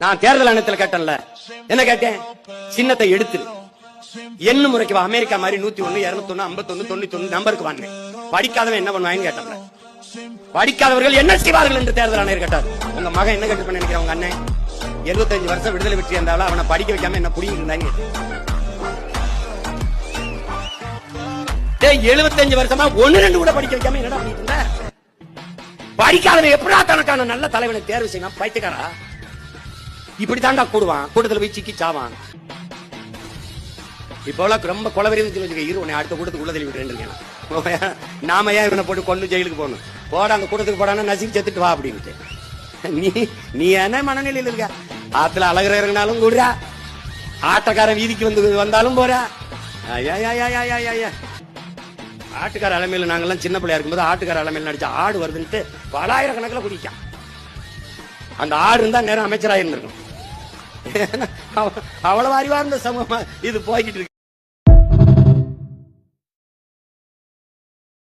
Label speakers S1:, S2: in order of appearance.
S1: நான் தேர்தல் ஆணையத்தில் கேட்டேன்ல. என்ன கேட்டேன்? சின்னத்தை எடுத்துரு. என்ன முறைக்கு வா அமெரிக்கா மாதிரி நூத்தி ஒண்ணு இருநூத்தி ஒண்ணு ஐம்பத்தொன்னு தொண்ணூத்தி ஒண்ணு நம்பருக்கு வாங்க படிக்காதவன் என்ன பண்ணுவாங்கன்னு கேட்டாங்க படிக்காதவர்கள் என்ன செய்வார்கள் என்று தேர்தல் ஆணையர் கேட்டார். உங்க மகன் என்ன கேட்டு பண்ண நினைக்கிற உங்க அண்ணன். 75 வருஷம் விடுதலை வெற்றி இருந்தாலும் அவனை படிக்க வைக்காம என்ன புடிங்கிட்டு இருந்தாங்க டேய் 75 வருஷமா ஒண்ணு ரெண்டு கூட படிக்க வைக்காம என்னடா பண்ணிட்டு இருந்த? படிக்காதவன் எப்படா தனக்கான நல்ல தலைவனை தேர்வு செய்யணும்? பைத்தியக்காரா இப்படி தாண்டா கூடுவான். கூட்டத்தில் போய் சிக்கி சாவான். இப்போலாம் ரொம்ப குலவெறியும் சொல்லி வச்சுக்க இரு உன்னை அடுத்த கூட்டத்துக்கு உள்ள தள்ளி விட்டுறேன் நாம ஏன் இவனை போட்டு கொண்டு ஜெயிலுக்கு போகணும்? போட அந்த கூட்டத்துக்கு போடானா நசுக்கி செத்துட்டு வா அப்படின்ட்டு. நீ நீ என்ன மனநிலையில் இருக்க? ஆத்துல அழகுற இறங்கினாலும் கூடுறா. ஆட்டக்காரன் வீதிக்கு வந்து வந்தாலும் போறா. ஆட்டுக்கார அலமையில நாங்கெல்லாம் சின்ன பிள்ளையா இருக்கும்போது ஆட்டுக்கார அலமையில நடிச்ச ஆடு வருதுன்ட்டு பலாயிரக்கணக்கில் குடிக்கான் அந்த ஆடு இருந்தா நேரம் அமைச்சராக இருந்திருக்கும் அவ்வளவு அறிவார்ந்த சமூகமா இது போய்கிட்டு இருக்கு.